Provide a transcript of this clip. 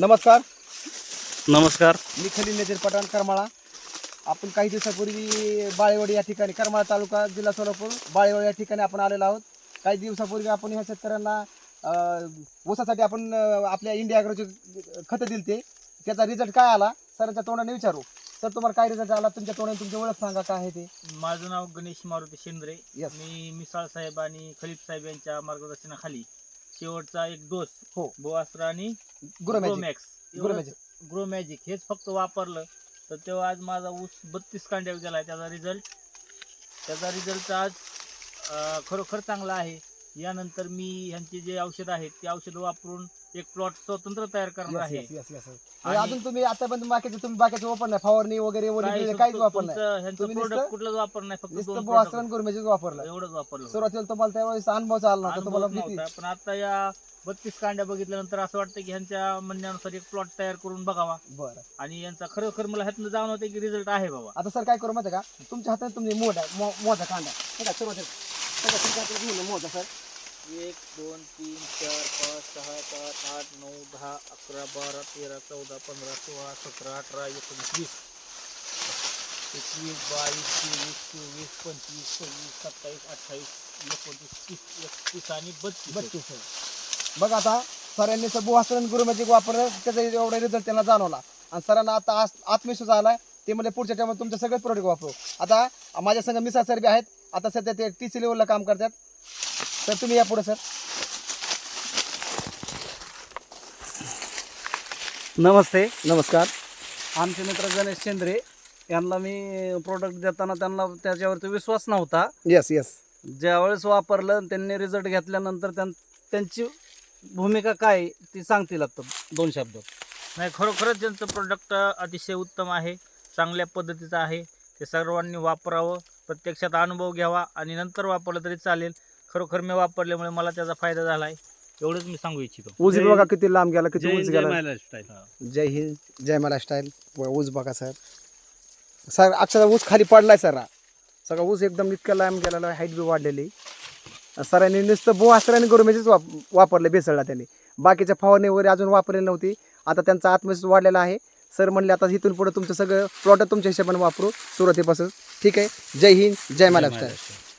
नमस्कार. नमस्कार. मी खलील नजीर पठाण करमाळा. आपण काही दिवसापूर्वी बाळेवाडी या ठिकाणी करमाळा तालुका जिल्हा सोलापूर बाळेवाडी या ठिकाणी आपण आलेलो आहोत. काही दिवसापूर्वी आपण ह्या शेतकऱ्यांना ऊसासाठी आपण आपल्या इंडिया ॲग्रोचे खतं दिली ते. त्याचा रिझल्ट काय आला? सरांच्या तोंडाने विचारू. सर तुम्हाला काय रिझल्ट आला? तुमच्या तोंडाने तुमची ओळख सांगा काय आहे ते? माझं नाव गणेश मारुती शेंद्रे. Yes. मी मिसाळ साहेब आणि खलीफ साहेब यांच्या मार्गदर्शनाखाली शेवटचा एक डोस. हो. बोआस्त्र आणि ग्रोमॅक्स गुरुमॅजिक ग्रो मॅजिक हेच फक्त वापरलं. तर तेव्हा आज माझा ऊस बत्तीस कांड्यावर गेला त्याचा रिझल्ट त्याचा रिझल्ट आज खरोखर चांगला आहे. यानंतर मी ह्यांचे जे औषध आहेत ते औषध वापरून एक प्लॉट स्वतंत्र तयार करणार आहे. Yes, yes, yes, yes. आणि- अजून तुम्ही आतापर्यंत बाकीचे तुम्ही बाकीचे वापर नाही. फवारणी वगैरे वगैरे काहीच वापर नाही. तुमचं- ह्यांचं तुम्ही प्रोडक्ट नुसतं- कुठलंच वापर नाही फक्त नुसतं दोन गुरुमॅजिक वापरलं. एवढंच वापरलं. सुरुवातीला तुम्हाला त्यावेळेस अनुभव आला नव्हता तुम्हाला अनुभवच भीती नव्हता. पण आता या बत्तीस कांड्या बघितल्यानंतर असं वाटतं की ह्यांच्या म्हणण्यानुसार एक प्लॉट तयार करून बघावा. बरं. आणि यांचा खरोखर मला ह्यातनं जाणवते की रिझल्ट आहे बाबा. आता सर काय करू माहिती का? तुमच्या हातात तुम्ही मोठ आहे मो- मोठा कांदा सुरुवातीला. घेऊन मोठा सर एक दोन तीन चार पाच सहा सात आठ नऊ दहा अकरा बारा तेरा चौदा पंधरा सोळा सतरा अठरा एकोणीस वीस. एकवीस बावीस तेवीस चोवीस पंचवीस सव्वीस सत्तावीस अठ्ठावीस एकोणतीस तीस एकतीस आणि बत्तीस. बत्तीस आहे. बघ आता सरांनी सर बुहासरण गुरुमॅजिक वापरलं त्याचा एवढा रिझल्ट त्यांना जाणवला. आणि सरांना आता आत्मविश्वास आलाय ते म्हणजे पुढच्या टायमात तुमचे सगळे प्रोडक्ट वापरू. आता माझ्या संघ मिसा सर बी आहेत आता सध्या ते टी सी लेवलला काम करतात. सर तुम्ही या पुढे सर. नमस्ते. नमस्कार. आमचे मित्र गणेश शेंद्रे यांना मी प्रोडक्ट देताना त्यांना त्याच्यावरती विश्वास नव्हता. येस येस ज्यावेळेस वापरलं त्यांनी रिझल्ट घेतल्यानंतर त्यां त्यांची भूमिका काय आहे ती सांगतील आता दोन शब्दात नाही खरोखरच त्यांचं प्रोडक्ट अतिशय उत्तम आहे चांगल्या पद्धतीचं आहे ते सर्वांनी वापरावं. प्रत्यक्षात अनुभव घ्यावा आणि नंतर वापरलं तरी चालेल. खरोखर मी वापरल्यामुळे मला त्याचा फायदा झाला आहे एवढंच मी सांगू इच्छितो. ऊस जय- बघा किती लांब गेला किती उंच जय गेला. जय हिंद जय महाराष्ट्र ऊस बघा सर. सर अक्षरशः ऊस खाली पडलाय सर. सगळा ऊस एकदम इतका लांब गेलेला हाईट बी वाढलेली. सरांनी नुसतं बो आणि गुरुमेचीच वाप वापरले बेसळला त्यांनी. बाकीच्या फवारणी वगैरे अजून वापरलेली नव्हती. आता त्यांचा आत्मविश्वास वाढलेला आहे. सर म्हणले आता इथून पुढे तुमचं सगळं प्लॉट तुमच्या हिशोबाने वापरू सुरुवातीपासून. ठीक आहे? जय हिंद जय महाराष्ट्र. महाराष्ट्र.